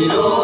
기도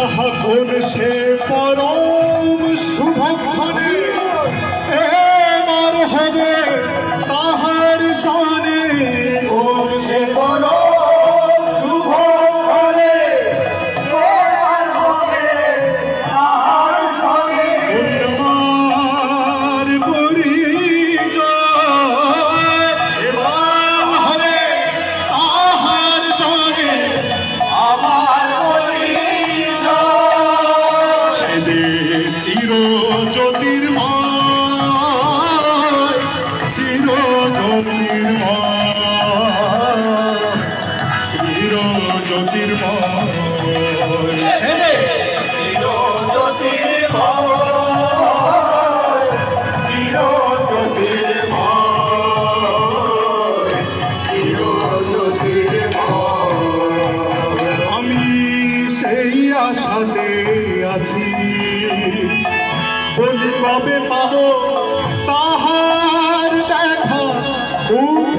আহা কোন শের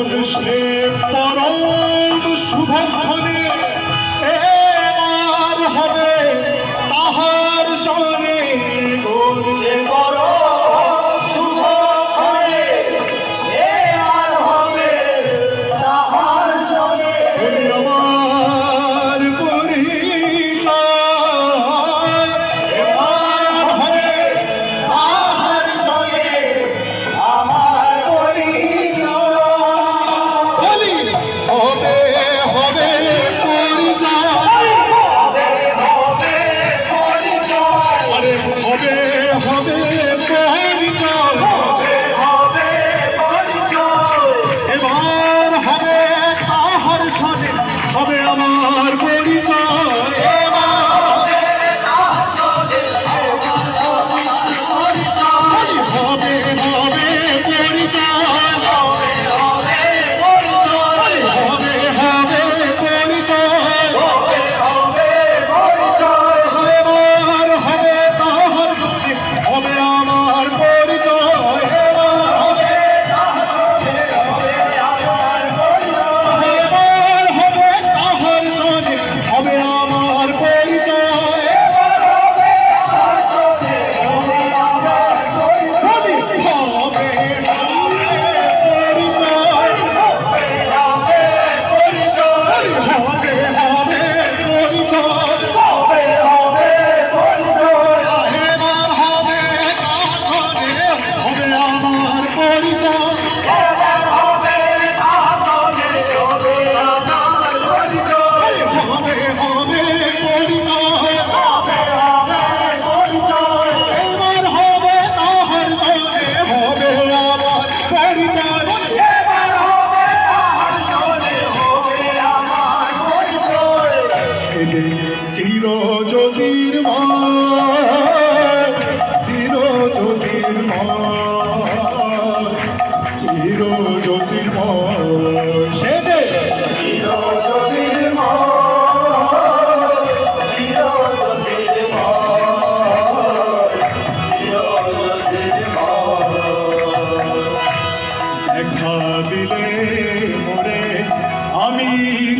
যখন সে পরম শুভক্ষণে এবার হবে তাহার সঙ্গে কোন সে পর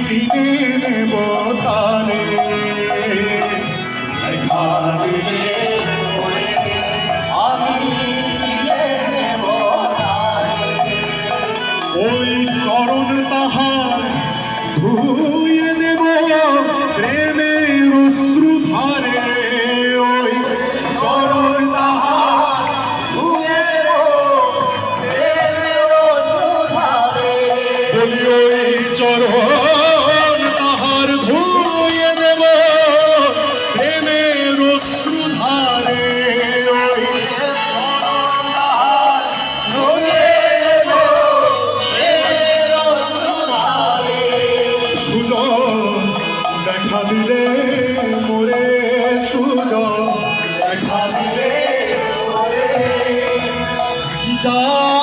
চিনে নেব দিলে মোরে সুযোগ দেখা দিলে যা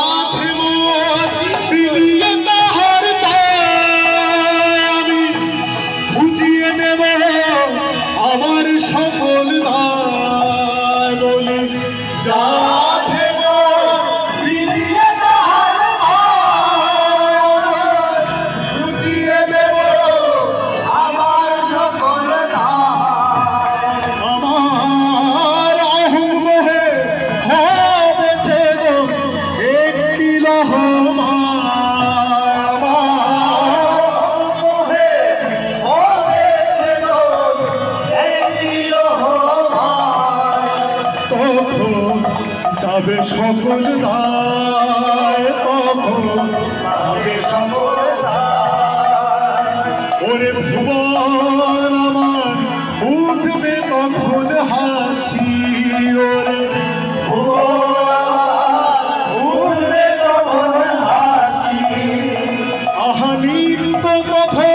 যাবে সকল দায় কখন যাবে সকল ওরে ভুবন আমার, উঠবে কখন হাসি, ওরে উঠবে কখন হাসি। আহানিত কখন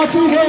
বাসি হে